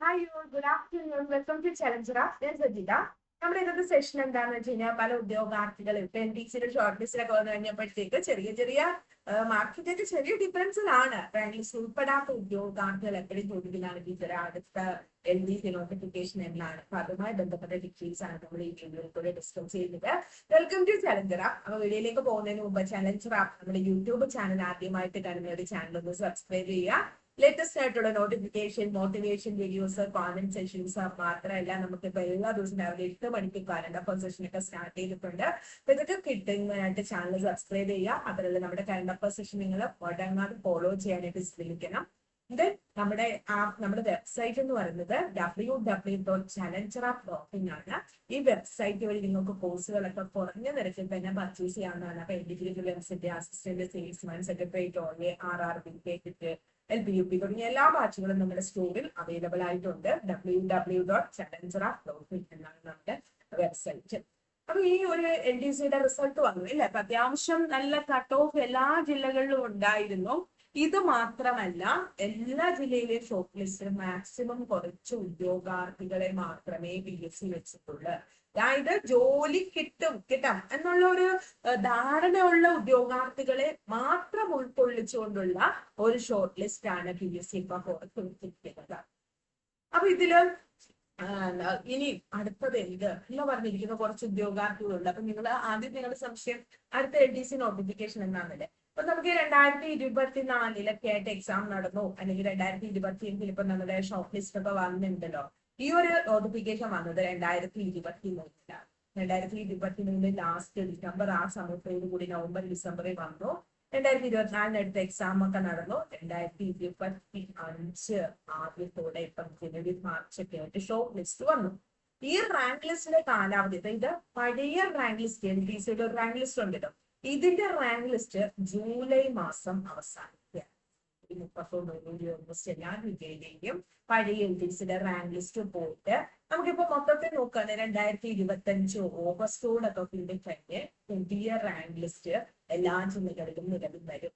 Hi you good afternoon welcome to challenger ഞാൻ സജിത നമ്മുടെ ഇന്നത്തെ സെഷൻ എന്താണെന്ന് വെച്ച് കഴിഞ്ഞാൽ പല ഉദ്യോഗാർത്ഥികളും ഇപ്പൊ എൻ ഡി സിയുടെ ഷോർട്ട് ലിസ്റ്റിലൊക്കെ വന്നു കഴിഞ്ഞപ്പോഴത്തേക്ക് ചെറിയ ചെറിയ മാർക്കിന്റെ ചെറിയ ഡിഫറൻസിലാണ് റാങ്ക് ലിസ്റ്റ് ഉൾപ്പെടാത്ത ഉദ്യോഗാർത്ഥികൾ എപ്പോഴും ചോദിക്കുന്നതാണ് ടീച്ചർ അടുത്ത എൽ ഡി സി നോട്ടിഫിക്കേഷൻ എന്നാണ്. അപ്പൊ അതുമായി ബന്ധപ്പെട്ട ഡീറ്റെയിൽസ് ആണ് നമ്മൾ ഈ വീഡിയോയിൽ കൂടെ ഡിസ്കസ് ചെയ്യുന്നത്. വെൽക്കം ടു ചലഞ്ചറ അപ്പൊ വീഡിയോയിലേക്ക് പോകുന്നതിന് മുമ്പ് ചലഞ്ചർ ആപ്പ് നമ്മുടെ യൂട്യൂബ് ചാനൽ ആദ്യമായിട്ട് കാണുന്ന ഒരു ചാനൽ ഒന്ന് സബ്സ്ക്രൈബ് ചെയ്യുക. ലേറ്റസ്റ്റ് ആയിട്ടുള്ള notification motivation videos comment sessions മാത്രമല്ല നമുക്ക് ഇപ്പൊ എല്ലാ ദിവസവും രാവിലെ എട്ട് മണിക്ക് കറണ്ട് അഫയർ സെഷൻ ഒക്കെ സ്റ്റാർട്ട് ചെയ്തിട്ടുണ്ട്. അപ്പൊ ഇതൊക്കെ കിട്ടുന്നതിനായിട്ട് ചാനൽ സബ്സ്ക്രൈബ് ചെയ്യുക. അതല്ല നമ്മുടെ കറണ്ട് അഫയർ സെഷൻ നിങ്ങൾ ഉടനെ ഫോളോ ചെയ്യാനായിട്ട് ശ്രമിക്കണം. ഇത് നമ്മുടെ ആ നമ്മുടെ വെബ്സൈറ്റ് എന്ന് പറയുന്നത് W W dot Challenger app dot in ആണ്. ഈ വെബ്സൈറ്റ് വഴി നിങ്ങൾക്ക് കോഴ്സുകളൊക്കെ കുറഞ്ഞ നിരക്കിൽ തന്നെ പർച്ചേസ് ചെയ്യാവുന്നതാണ്. അപ്പൊ additive website assistant salesman secretariat O A R R B കേട്ടിട്ട് എൽ പി യു പി തുടങ്ങിയ എല്ലാ ബാച്ചുകളും നമ്മുടെ സ്റ്റോറിൽ അവൈലബിൾ ആയിട്ടുണ്ട്. W W dot Challenger app dot in എന്നാണ് നമ്മുടെ വെബ്സൈറ്റ് അപ്പൊ ഈ ഒരു എൻ ഡി സിയുടെ റിസൾട്ട് വന്നു. ഇല്ല അപ്പൊ അത്യാവശ്യം നല്ല കട്ട് ഓഫ് എല്ലാ ജില്ലകളിലും ഉണ്ടായിരുന്നു. ഇത് മാത്രമല്ല എല്ലാ ജില്ലയിലെ ഷോർട്ട് ലിസ്റ്റ് മാക്സിമം കുറച്ച് ഉദ്യോഗാർത്ഥികളെ മാത്രമേ പി എസ് സി വെച്ചിട്ടുള്ളൂ. അതായത് ജോലി കിട്ടും കിട്ടാം എന്നുള്ള ഒരു ധാരണയുള്ള ഉദ്യോഗാർത്ഥികളെ മാത്രം ഉൾക്കൊള്ളിച്ചുകൊണ്ടുള്ള ഒരു ഷോർട്ട് ലിസ്റ്റ് ആണ് പി എസ് സി ഇപ്പൊ പുറത്തുവിട്ടിരിക്കുന്നത് അപ്പൊ ഇതിൽ ഇനി അടുത്തത് എന്ത്? എന്ന് പറഞ്ഞിരിക്കുന്ന കുറച്ച് ഉദ്യോഗാർത്ഥികളുണ്ട്. അപ്പൊ നിങ്ങൾ ആദ്യം നിങ്ങളുടെ സംശയം അടുത്ത എൽ ഡി സി നോട്ടിഫിക്കേഷൻ എന്നാണല്ലേ? അപ്പൊ നമുക്ക് രണ്ടായിരത്തി ഇരുപത്തിനാലിലൊക്കെ ആയിട്ട് എക്സാം നടന്നു. അല്ലെങ്കിൽ രണ്ടായിരത്തി ഇരുപത്തി അഞ്ചിൽ ഇപ്പൊ നമ്മുടെ ഷോർട്ട് ലിസ്റ്റ് ഒക്കെ വന്നിട്ടുണ്ടല്ലോ ഈ ഒരു നോട്ടിഫിക്കേഷൻ വന്നത് രണ്ടായിരത്തി ഇരുപത്തി മൂന്നിലാണ് രണ്ടായിരത്തി ഇരുപത്തി മൂന്നിൽ ലാസ്റ്റ് ഡിസംബർ ആ സമയത്തോടു കൂടി നവംബർ ഡിസംബറിൽ വന്നു. രണ്ടായിരത്തി ഇരുപത്തിനാലിന് അടുത്ത എക്സാം ഒക്കെ നടന്നു. രണ്ടായിരത്തി ഇരുപത്തി അഞ്ച് ആദ്യത്തോടെ ഇപ്പം ജനുവരി മാർച്ച് ഒക്കെ ആയിട്ട് ഷോർട്ട് ലിസ്റ്റ് വന്നു. ഈ റാങ്ക് ലിസ്റ്റിന്റെ കാലാവധി ഇത് പഴയ റാങ്ക് ലിസ്റ്റ് എൽ ഡി സിയുടെ ഒരു റാങ്ക് ലിസ്റ്റ് ഉണ്ടല്ലോ. ഇതിന്റെ റാങ്ക് ലിസ്റ്റ് ജൂലൈ മാസം അവസാനിക്കുകയാണ് മുപ്പത്തൊന്ന് ജൂലൈ ഓഗസ്റ്റ് എല്ലാ ജില്ലയിലെയും പഴയ എൽഡിസിന്റെ റാങ്ക് ലിസ്റ്റ് പോയിട്ട് നമുക്കിപ്പോ മൊത്തത്തിൽ നോക്കുകയാണ് രണ്ടായിരത്തി ഇരുപത്തി അഞ്ച് ഓഗസ്റ്റോടൊക്കെ കൂടി കഴിഞ്ഞ് പുതിയ റാങ്ക് ലിസ്റ്റ് എല്ലാ ജില്ലകളിലും നിലവിൽ വരും.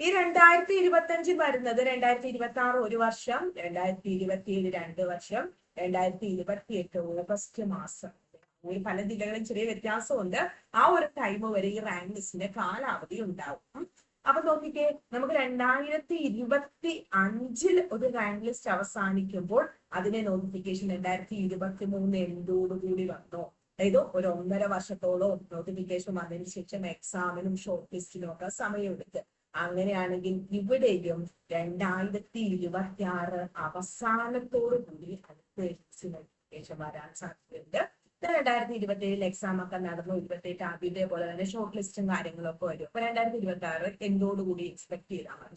ഈ രണ്ടായിരത്തി ഇരുപത്തി അഞ്ച് വരുന്നത് രണ്ടായിരത്തി ഇരുപത്തി ആറ് ഒരു വർഷം രണ്ടായിരത്തി ഇരുപത്തി ഏഴ് രണ്ട് വർഷം രണ്ടായിരത്തി ഇരുപത്തി എട്ട് ഓഗസ്റ്റ് മാസം. ഈ പല ജില്ലകളിൽ ചെറിയ വ്യത്യാസമുണ്ട്. ആ ഒരു ടൈം വരെ ഈ റാങ്ക് ലിസ്റ്റിന്റെ കാലാവധി ഉണ്ടാവും. അപ്പൊ നോക്കിക്കേ നമുക്ക് രണ്ടായിരത്തി ഇരുപത്തി അഞ്ചിൽ ഒരു റാങ്ക് ലിസ്റ്റ് അവസാനിക്കുമ്പോൾ അതിനെ നോട്ടിഫിക്കേഷൻ രണ്ടായിരത്തി ഇരുപത്തി മൂന്ന് എന്തോടുകൂടി വന്നു? അതായത് ഒരു ഒന്നര വർഷത്തോളം നോട്ടിഫിക്കേഷൻ വന്നതിന് ശേഷം എക്സാമിനും ഷോർട്ട് ലിസ്റ്റിനും ഒക്കെ സമയമെടുത്ത്. അങ്ങനെയാണെങ്കിൽ ഇവിടെയും രണ്ടായിരത്തി ഇരുപത്തി ആറ് അവസാനത്തോടു കൂടി അടുത്ത നോട്ടിഫിക്കേഷൻ വരാൻ സാധ്യതയുണ്ട്. രണ്ടായിരത്തി ഇരുപത്തി ഏഴിൽ എക്സാം ഒക്കെ നടന്നു ഇരുപത്തി എട്ട് പോലെ തന്നെ ഷോർട്ട് ലിസ്റ്റും കാര്യങ്ങളൊക്കെ വരും. അപ്പൊ രണ്ടായിരത്തി ഇരുപത്തി ആറ് എന്തോടുകൂടി എക്സ്പെക്ട് ചെയ്താൽ മതി?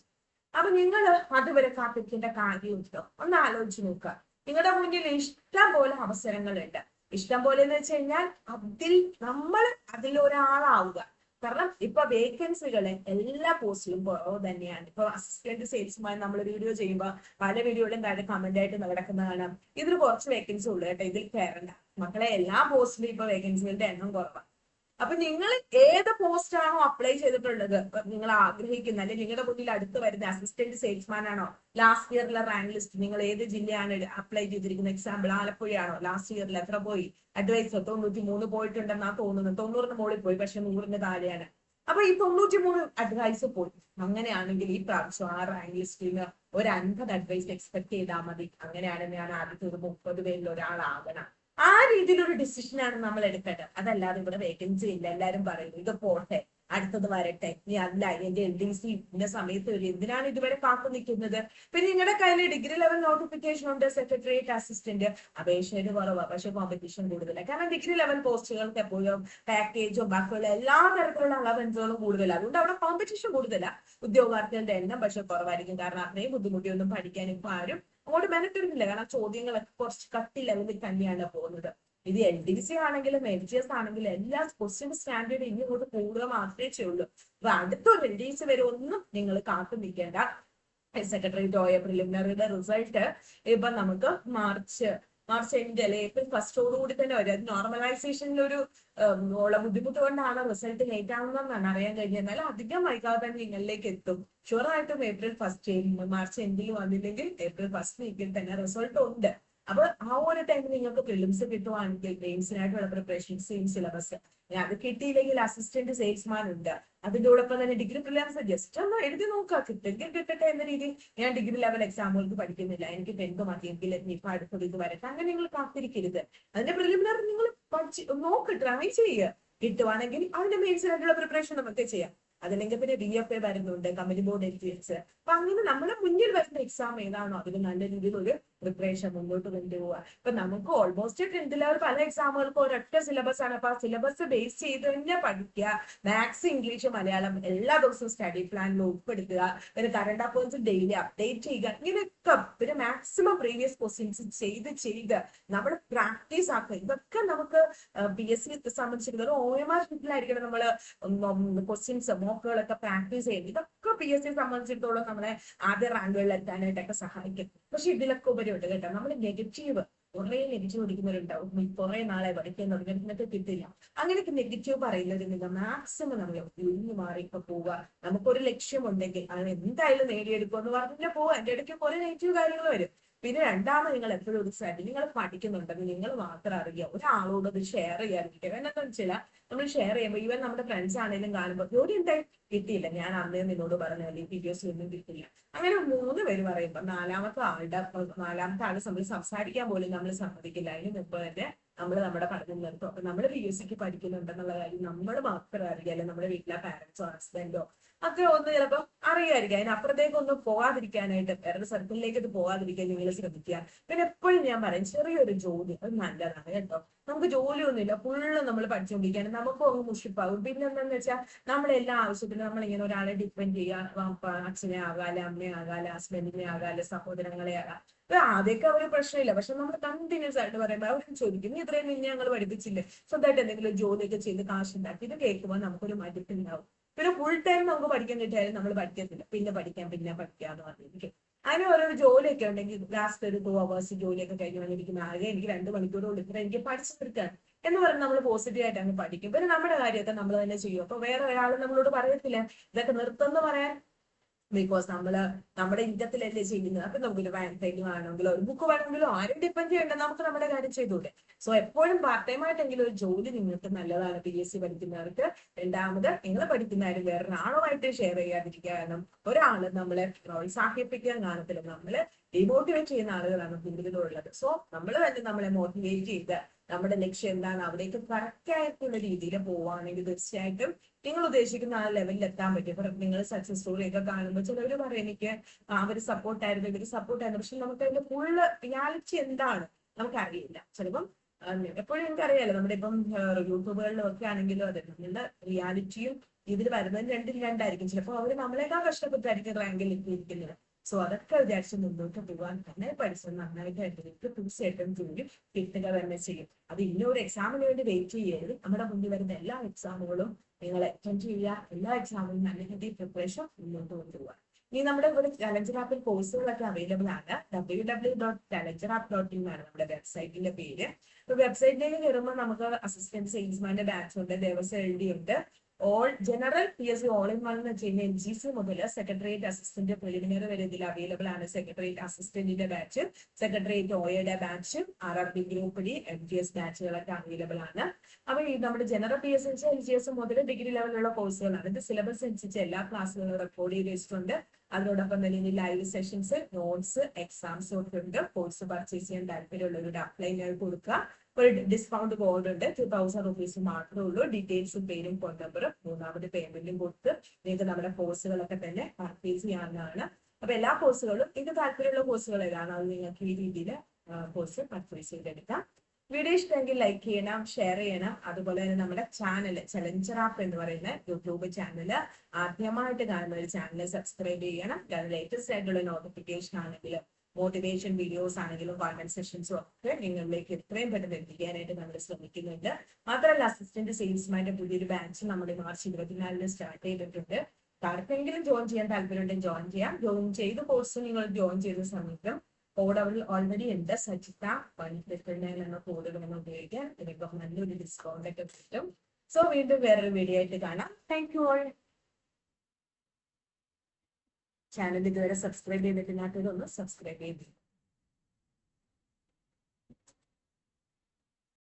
അപ്പൊ നിങ്ങൾ അതുവരെ കാത്തിരിക്കേണ്ട കാര്യമുണ്ടോ? ഒന്ന് ആലോചിച്ച് നോക്കുക. നിങ്ങളുടെ മുന്നിൽ ഇഷ്ടം പോലെ അവസരങ്ങളുണ്ട്. ഇഷ്ടം പോലെ എന്ന് വെച്ച് കഴിഞ്ഞാൽ അതിൽ നമ്മൾ അതിലൊരാളാവുക. കാരണം ഇപ്പൊ വേക്കൻസികൾ എല്ലാ പോസ്റ്റിലും തന്നെയാണ്. ഇപ്പൊ അസിസ്റ്റന്റ് സെയിൽസ്മാൻ നമ്മൾ വീഡിയോ ചെയ്യുമ്പോൾ പല വീഡിയോയിലും താഴെ കമന്റ് ആയിട്ട് നടക്കുന്നതാണ്. ഇതിൽ കുറച്ച് വേക്കൻസി ഉള്ളു കേട്ടോ. ഇതിൽ കയറണ്ട മക്കളെ എല്ലാ പോസ്റ്റിലും ഇപ്പൊ വേക്കൻസികളുടെ എണ്ണം കുറവാണ് അപ്പൊ നിങ്ങൾ ഏത് പോസ്റ്റ് ആണോ അപ്ലൈ ചെയ്തിട്ടുള്ളത്? നിങ്ങൾ ആഗ്രഹിക്കുന്ന അല്ലെങ്കിൽ നിങ്ങളുടെ മുന്നിൽ അടുത്ത് വരുന്ന അസിസ്റ്റന്റ് സെയിൽസ്മാൻ ആണോ? ലാസ്റ്റ് ഇയറിലെ റാങ്ക് ലിസ്റ്റ് നിങ്ങൾ ഏത് ജില്ലയാണ് അപ്ലൈ ചെയ്തിരിക്കുന്നത്? എക്സാമ്പിൾ ആലപ്പുഴയാണോ? ലാസ്റ്റ് ഇയറിൽ എത്ര പോയി? അഡ്വൈസ് തൊണ്ണൂറ്റി മൂന്ന് പോയിട്ടുണ്ടെന്നാ തോന്നുന്നത് തൊണ്ണൂറിന് മുകളിൽ പോയി പക്ഷെ നൂറിന് താഴെയാണ്. അപ്പൊ ഈ തൊണ്ണൂറ്റി മൂന്ന് അഡ്വൈസ് പോയി. അങ്ങനെയാണെങ്കിൽ ഈ പ്രാവശ്യം ആ റാങ്ക് ലിസ്റ്റിൽ നിന്ന് ഒരു അൻപത് അഡ്വൈസ് എക്സ്പെക്ട് ചെയ്താൽ മതി. അങ്ങനെയാണ് ഞാൻ ആദ്യത്തെ ഒരു മുപ്പത് പേരിൽ ഒരാളാകണം. ആ രീതിയിലൊരു ഡിസിഷനാണ് നമ്മൾ എടുക്കേണ്ടത് അതല്ലാതെ ഇവിടെ വേക്കൻസി ഇല്ല. എല്ലാരും പറയുന്നു ഇത് പോട്ടെ അടുത്തത് വരട്ടെ. ഇനി അല്ല എന്റെ എൽ ഡി സി ഇന്ന സമയത്ത് വരും. എന്തിനാണ് ഇതുവരെ കാത്തു നിൽക്കുന്നത്? പിന്നെ നിങ്ങളുടെ കയ്യിൽ ഡിഗ്രി ലെവൽ നോട്ടിഫിക്കേഷൻ ഉണ്ട് സെക്രട്ടേറിയറ്റ് അസിസ്റ്റന്റ് അപേക്ഷയുടെ കുറവാണ് പക്ഷെ കോമ്പറ്റീഷൻ കൂടുതലാണ് കാരണം ഡിഗ്രി ലെവൽ പോസ്റ്റുകൾക്ക് എപ്പോഴും പാക്കേജും ബാക്കിയുള്ള എല്ലാ തരത്തിലുള്ള അളവൻസുകളും കൂടുതലാണ് അതുകൊണ്ട് അവിടെ കോമ്പറ്റീഷൻ കൂടുതലാണ് ഉദ്യോഗാർത്ഥികളുടെ എണ്ണം പക്ഷെ കുറവായിരിക്കും. കാരണം അത്രയും ബുദ്ധിമുട്ടിയൊന്നും പഠിക്കാൻ ഇപ്പൊ ആരും അങ്ങോട്ട് മെനക്കെടുന്നില്ല. കാരണം ചോദ്യങ്ങളൊക്കെ കുറച്ച് കട്ടി ലെവലിൽ തന്നെയാണ് പോകുന്നത്. ഇത് എൽ ഡി സി ആണെങ്കിലും എൽ ജി എസ് ആണെങ്കിലും എല്ലാ ക്വസ്റ്റ്യൻ സ്റ്റാൻഡേർഡ് ഇനി ഇങ്ങോട്ട് കൂടുക മാത്രമേ ചെയ്യുള്ളൂ. അപ്പൊ അടുത്തൊരു എൽ ഡി സി വരെ ഒന്നും നിങ്ങൾ കാത്തു നിൽക്കേണ്ട. സെക്രട്ടറിയേറ്റ് ഓയ പ്രിലിമിനറിയുടെ റിസൾട്ട് ഇപ്പൊ നമുക്ക് മാർച്ച് മാർച്ച് എൻഡ് അല്ലെ? ഏപ്രിൽ ഫസ്റ്റോടുകൂടി തന്നെ വരും. അത് നോർമലൈസേഷനിൽ ഒരു ഉള്ള ബുദ്ധിമുട്ട് കൊണ്ടാണ് റിസൾട്ട് ലേറ്റ് ആവുന്നതെന്നാണ് അറിയാൻ കഴിഞ്ഞത്. എന്നാലും അധികം വൈകാതെ തന്നെ നിങ്ങളിലേക്ക് എത്തും. ഷുവറായിട്ടും ഏപ്രിൽ ഫസ്റ്റ് മാർച്ച് എൻഡിൽ വന്നില്ലെങ്കിൽ ഏപ്രിൽ ഫസ്റ്റ് വീക്കിൽ തന്നെ റിസൾട്ട് ഉണ്ട്. അപ്പൊ ആ ഒരു ടൈമിൽ നിങ്ങൾക്ക് പ്രിലിംസ് കിട്ടുവാണെങ്കിൽ മെയിൻസിനായിട്ടുള്ള പ്രിപ്പറേഷൻ സെയിം സിലബസ് അത് കിട്ടിയില്ലെങ്കിൽ അസിസ്റ്റന്റ് സെയിൽസ്മാൻ ഉണ്ട്. അതിന്റെ കൂടൊപ്പം തന്നെ ഡിഗ്രി പ്രിലിംസ് ജസ്റ്റ് ഒന്ന് എഴുതി നോക്കുക. കിട്ടെങ്കിൽ കിട്ടട്ടെ എന്ന രീതിയിൽ. ഞാൻ ഡിഗ്രി ലെവൽ എക്സാമുകൾക്ക് പഠിക്കുന്നില്ല. എനിക്ക് ടെൻത്ത് മതിയെങ്കിൽ ഇനിയിപ്പോ അടുത്തത് ഇത് വരട്ടെ അങ്ങനെ നിങ്ങൾ കാത്തിരിക്കരുത്. അതിന്റെ പ്രിലിമിനറി നിങ്ങൾ പഠിച്ച് നോക്ക് ട്രൈ ചെയ്യുക. കിട്ടുവാണെങ്കിൽ അതിന്റെ മെയിൻസിനായിട്ടുള്ള പ്രിപ്പറേഷൻ നമുക്ക് ചെയ്യാം. അതല്ലെങ്കിൽ പിന്നെ ബി എഫ് എ വരുന്നുണ്ട്. കമ്പനി ബോർഡ് എക്സിയൻസ് അപ്പൊ അങ്ങനെ നമ്മുടെ മുന്നിൽ വരുന്ന എക്സാം ഏതാണോ അതിന് നല്ല രീതിയിൽ ഒരു പ്രിപ്പറേഷൻ മുന്നോട്ട് കൊണ്ടുപോവുക. ഇപ്പൊ നമുക്ക് ഓൾമോസ്റ്റ് ടെൻത്ത് ലെവൽ പല എക്സാമുകൾക്കും ഒരൊറ്റ സിലബസ് ആണ്. അപ്പൊ ആ സിലബസ് ബേസ് ചെയ്ത് തന്നെ പഠിക്കുക. മാത്സ് ഇംഗ്ലീഷ് മലയാളം എല്ലാ ദിവസവും സ്റ്റഡി പ്ലാനിൽ ഉൾപ്പെടുത്തുക. പിന്നെ കറണ്ട് അഫയേഴ്സ് ഡെയിലി അപ്ഡേറ്റ് ചെയ്യുക. ഇങ്ങനെയൊക്കെ പിന്നെ മാക്സിമം പ്രീവിയസ് ക്വസ്റ്റ്യൻസ് ചെയ്ത് ചെയ്ത് നമ്മൾ പ്രാക്ടീസ് ആക്കുക. ഇതൊക്കെ നമുക്ക് ബി എസ് സി സംബന്ധിച്ചിടത്തോളം ഒ എം ആർ ഷീറ്റിലായിരിക്കണം നമ്മൾ ക്വസ്റ്റ്യൻസ് മോക്കുകളൊക്കെ പ്രാക്ടീസ് ചെയ്യുന്നത്. ഇതൊക്കെ പി എസ് സി സംബന്ധിച്ചിടത്തോളം നമ്മളെ ആദ്യ റാങ്കുകളിൽ എത്താനായിട്ടൊക്കെ സഹായിക്കും. പക്ഷെ ഇതിലൊക്കെ ഉപരിയുണ്ട് കേട്ടോ നമ്മൾ നെഗറ്റീവ് കുറെ നെഗറ്റീവ് പഠിക്കുന്നവരുണ്ടാവും കുറെ നാളെ പഠിക്കാൻ തുടങ്ങി നിനക്ക് കിട്ടില്ല. അങ്ങനെയൊക്കെ നെഗറ്റീവ് പറയുന്നതിൽ നിന്ന് മാക്സിമം നമ്മൾ ഒഴിഞ്ഞു മാറി ഇപ്പൊ പോവുക. നമുക്കൊരു ലക്ഷ്യമുണ്ടെങ്കിൽ അത് എന്തായാലും നേടിയെടുക്കും എന്ന് പറഞ്ഞിട്ട് പോവുക. എന്റെ ഇടയ്ക്ക് കുറെ നെഗറ്റീവ് കാര്യങ്ങൾ വരും. പിന്നെ രണ്ടാമത് നിങ്ങൾ എപ്പോഴും ഒരു ഫ്രണ്ട് നിങ്ങൾ പഠിക്കുന്നുണ്ടെങ്കിൽ നിങ്ങൾ മാത്രം അറിയുക. ഒരാളോട് അത് ഷെയർ ചെയ്യാതിരിക്കുക എന്താണെന്ന് വെച്ചാൽ നമ്മൾ ഷെയർ ചെയ്യുമ്പോൾ ഈവൻ നമ്മുടെ ഫ്രണ്ട്സ് ആണെങ്കിലും കാണുമ്പോൾ ജോലി എന്തായി കിട്ടിയില്ല. ഞാൻ അന്നേ നിന്നോട് പറഞ്ഞ ഈ വീഡിയോസ് ഒന്നും കിട്ടില്ല അങ്ങനെ മൂന്ന് പേര് പറയുമ്പോൾ നാലാമത്തെ ആളുടെ നാലാമത്തെ ആൾ നമ്മൾ സംസാരിക്കാൻ പോലും നമ്മൾ സമ്മതിക്കില്ല. അതിന് മുമ്പ് തന്നെ നമ്മൾ നമ്മുടെ പഠനം നിർത്തും. അപ്പൊ നമ്മൾ പി എസ് സിക്ക് പഠിക്കുന്നുണ്ടെന്നുള്ള കാര്യം നമ്മൾ മാത്രം അറിയാലോ നമ്മുടെ വീട്ടിലെ പാരന്റ്സോ ഹസ്ബൻഡോ ഒക്കെ ഒന്ന് ചിലപ്പോൾ അറിയായിരിക്കും. അതിനപ്പുറത്തേക്ക് ഒന്ന് പോകാതിരിക്കാനായിട്ട് വേറെ സർക്കിളിലേക്ക് ഇത് പോകാതിരിക്കാൻ നിങ്ങൾ ശ്രമിക്കുക. പിന്നെ എപ്പോഴും ഞാൻ പറയും ചെറിയൊരു ജോലി അത് നല്ലതാണ് കേട്ടോ. നമുക്ക് ജോലിയൊന്നുമില്ല. ഫുള്ള് നമ്മൾ പഠിച്ചുകൊണ്ടിരിക്കുകയാണ്. നമുക്കും അങ്ങ് മുഷിപ്പാകും. പിന്നെ എന്താണെന്ന് വെച്ചാൽ നമ്മളെല്ലാ ആവശ്യത്തിനും നമ്മൾ ഇങ്ങനെ ഒരാളെ ഡിപ്പെൻഡ് ചെയ്യുക. അച്ഛനെ ആകാല അമ്മയെ ആകാല ഹസ്ബൻഡിനെ ആകാല സഹോദരങ്ങളെ ആകാം ആദ്യമൊക്കെ അവർ പ്രശ്നമില്ല. പക്ഷെ നമ്മൾ കണ്ടിന്യൂസ് ആയിട്ട് പറയുമ്പോൾ അവർ ചോദിക്കും "നീ ഇത്രയും നിന്നെ ഞങ്ങൾ പഠിപ്പിച്ചില്ലേ? സ്വന്തമായിട്ട് എന്തെങ്കിലും ജോലിയൊക്കെ ചെയ്ത് കാശുണ്ടാക്കി. ഇത് കേൾക്കുമ്പോൾ നമുക്കൊരു മടുപ്പുണ്ടാവും പിന്നെ ഫുൾ ടൈം നമുക്ക് പഠിക്കാൻ കിട്ടിയാലും നമ്മൾ പഠിക്കത്തില്ല. പിന്നെ പഠിക്കാം പിന്നെ പഠിക്കാന്ന് പറഞ്ഞിരിക്കും അതിന് ഓരോ ജോലിയൊക്കെ ഉണ്ടെങ്കിൽ ലാസ്റ്റ് ഒരു ടു അവേഴ്സ് ജോലിയൊക്കെ കഴിഞ്ഞ് വന്നിരിക്കും ആകെ എനിക്ക് രണ്ട് മണിക്കൂർ ഇത്ര എനിക്ക് പഠിച്ചു തീർക്കാൻ എന്ന് പറഞ്ഞ് നമ്മൾ പോസിറ്റീവ് ആയിട്ട് അങ്ങ് പഠിക്കും. പിന്നെ നമ്മുടെ കാര്യമൊക്കെ നമ്മൾ തന്നെ ചെയ്യും. അപ്പൊ വേറെ ഒരാൾ നമ്മളോട് പറയത്തില്ല. ഇതൊക്കെ നിർത്തം എന്ന് പറയാൻ ബിക്കോസ് നമ്മൾ നമ്മുടെ ഇന്ത്യത്തിലല്ലേ ചെയ്യുന്നത്. അപ്പൊ നമുക്കൊരു വാന്റൈനും ആണെങ്കിലോ ഒരു ബുക്ക് വേണമെങ്കിലോ ആരും ഡിപ്പെൻഡ് ചെയ്യണ്ട. നമുക്ക് നമ്മുടെ കാര്യം ചെയ്തൂടെ സോ എപ്പോഴും പാർട്ട് ടൈം ആയിട്ടെങ്കിലും ഒരു ജോലി നിങ്ങൾക്ക് നല്ലതാണ്. പി എസ് സി പഠിക്കുന്നവർക്ക്. രണ്ടാമത് നിങ്ങൾ പഠിക്കുന്നവരും വേറൊരാളുമായിട്ട് ഷെയർ ചെയ്യാതിരിക്കുക. കാരണം ഒരാൾ നമ്മളെ പ്രോത്സാഹിപ്പിക്കാൻ കാണത്തില്ല. നമ്മളെ ഡിമോട്ടിവേറ്റ് ചെയ്യുന്ന ആളുകളാണ് കൂടുതലും ഉള്ളത്. സോ നമ്മൾ തന്നെ നമ്മളെ മോട്ടിവേറ്റ് ചെയ്ത് നമ്മുടെ ലക്ഷ്യം എന്താണ്? അവിടേക്ക് കറക്റ്റ് ആയിട്ടുള്ള രീതിയിൽ പോവുകയാണെങ്കിൽ തീർച്ചയായിട്ടും നിങ്ങൾ ഉദ്ദേശിക്കുന്ന ആ ലെവലിൽ എത്താൻ പറ്റും. ഇപ്പൊ നിങ്ങൾ സക്സസ് സ്റ്റോറി ഒക്കെ കാണുമ്പോൾ ചിലവർ പറയും എനിക്ക് അവർ സപ്പോർട്ടായിരുന്നു ഇവർ സപ്പോർട്ടായിരുന്നു പക്ഷെ നമുക്ക് അതിന്റെ ഫുള്ള് റിയാലിറ്റി എന്താണ്? നമുക്ക് അറിയില്ല ചിലപ്പം എപ്പോഴും എനിക്കറിയാലോ നമ്മുടെ ഇപ്പം യൂട്യൂബുകളിലും ഒക്കെ ആണെങ്കിലും അതെ നമ്മളുടെ റിയാലിറ്റിയും ഇതിൽ വരുന്നത് രണ്ടും രണ്ടായിരിക്കും. ചിലപ്പോൾ അവർ നമ്മളെക്കാൾ കഷ്ടപ്പെട്ടായിരിക്കും റാങ്കിൽ എത്തിയിരിക്കുന്നത് സോ അതൊക്കെ വിചാരിച്ച് മുന്നോട്ട് പോകാൻ തന്നെ പഠിച്ചത് നന്നായിട്ട് എനിക്ക് തീർച്ചയായിട്ടും ജോലി കിട്ടുക തന്നെ ചെയ്യും. അത് ഇന്നൊരു എക്സാമിന് വേണ്ടി വെയിറ്റ് ചെയ്യരുത്. നമ്മുടെ മുന്നിൽ വരുന്ന എല്ലാ എക്സാമുകളും നിങ്ങൾ അറ്റൻഡ് ചെയ്യുക. എല്ലാ എക്സാമിനും നല്ല രീതിയിൽ പ്രിപ്പറേഷൻ മുന്നോട്ട് കൊണ്ടുപോകുക ഇനി നമ്മുടെ ഇവിടെ ചലഞ്ചർ ആപ്പിൽ കോഴ്സുകളൊക്കെ അവൈലബിൾ ആണ് W W dot Challenger app dot in ആണ് നമ്മുടെ വെബ്സൈറ്റിന്റെ പേര് വെബ്സൈറ്റിലേക്ക് കയറുമ്പോൾ നമുക്ക് അസിസ്റ്റന്റ് സെയിൽസ്മാന്റെ ബാച്ച് ഉണ്ട് ദേവസ്വം ഉണ്ട് all general P S C all in one എന്ന് വെച്ച് കഴിഞ്ഞാൽ എൻ ജി സി മുതൽ സെക്രട്ടേറിയറ്റ് അസിസ്റ്റന്റ് പ്രിലിമിനറി വരെ ഇതിൽ അവൈലബിൾ ആണ്. സെക്രട്ടേറിയറ്റ് അസിസ്റ്റന്റിന്റെ ബാച്ച് സെക്രട്ടേറിയറ്റ് ഒയുടെ batch R R B group D M G S ബാച്ചുകളൊക്കെ available ആണ്. അപ്പൊ ഈ നമ്മുടെ general P S L G S മുതൽ ഡിഗ്രി ലെവലിലുള്ള കോഴ്സുകളാണ് ഇത് സിലബസ് അനുസരിച്ച് എല്ലാ ക്ലാസ്സുകളും റെക്കോർഡ് ചെയ്ത് വെച്ചിട്ടുണ്ട്. അതിനോടൊപ്പം തന്നെ ഇനി ലൈവ് സെഷൻസ് നോട്ട്സ് എക്സാംസ് ഒക്കെ ഉണ്ട്. കോഴ്സ് പർച്ചേസ് ചെയ്യാൻ താല്പര്യമുള്ളവരുടെ അപ്ലൈ കൊടുക്കുക. ഒരു ഡിസ്കൗണ്ട് കോഡ് ഉണ്ട് ടു തൗസൻഡ് റുപ്പീസ് മാത്രമേ ഉള്ളൂ. ഡീറ്റെയിൽസും പേരും നമ്പറും മൂന്നാമത് പേയ്മെന്റും കൊടുത്ത് നിങ്ങൾക്ക് നമ്മുടെ കോഴ്സുകളൊക്കെ തന്നെ പർച്ചേസ് ചെയ്യാവുന്നതാണ്. അപ്പൊ എല്ലാ കോഴ്സുകളും ഇത് താല്പര്യമുള്ള കോഴ്സുകൾ ഏതാണ്? അത് നിങ്ങൾക്ക് ഈ രീതിയിൽ കോഴ്സ് പർച്ചേസ് ചെയ്തെടുക്കാം. വീഡിയോ ഇഷ്ടമെങ്കിൽ ലൈക്ക് ചെയ്യണം ഷെയർ ചെയ്യണം. അതുപോലെ തന്നെ നമ്മുടെ ചാനൽ ചലഞ്ചർ ആപ്പ് എന്ന് പറയുന്ന യൂട്യൂബ് ചാനൽ ആദ്യമായിട്ട് കാണുന്ന ഒരു ചാനൽ സബ്സ്ക്രൈബ് ചെയ്യണം. ലേറ്റസ്റ്റ് ആയിട്ടുള്ള നോട്ടിഫിക്കേഷൻ ആണെങ്കിലും മോട്ടിവേഷൻ വീഡിയോസ് ആണെങ്കിലും കോൺഫറൻസ് സെഷൻസും ഒക്കെ നിങ്ങളിലേക്ക് എത്രയും പെട്ടെന്ന് എത്തിക്കാനായിട്ട് നമ്മൾ ശ്രമിക്കുന്നുണ്ട്. മാത്രമല്ല അസിസ്റ്റന്റ് സെയിൽസ്മാന്റെ പുതിയൊരു ബാച്ച് നമ്മൾ മാർച്ച് ഇരുപത്തിനാലിന് സ്റ്റാർട്ട് ചെയ്തിട്ടുണ്ട്. ആർക്കെങ്കിലും ജോയിൻ ചെയ്യാൻ താല്പര്യമുണ്ടെങ്കിൽ ജോയിൻ ചെയ്യാം. ജോയിൻ ചെയ്ത കോഴ്സ് നിങ്ങൾ ജോയിൻ ചെയ്ത സമയത്ത് കോഡ് അവൾ ഓൾറെഡി ഉണ്ട്. സജിത വൺ ട്രിപ്പിൾ നയൻ എന്ന കോഡ് നമ്മൾ ഉപയോഗിക്കാം. നല്ലൊരു ഡിസ്കൗണ്ട് ഒക്കെ കിട്ടും. സോ വീണ്ടും വേറൊരു വീഡിയോ ആയിട്ട് കാണാം. താങ്ക് യു ഓൾ ചാനൽ ഇതുവരെ സബ്സ്ക്രൈബ് ചെയ്തിട്ടില്ലാത്തവരൊന്ന് സബ്സ്ക്രൈബ് ചെയ്തു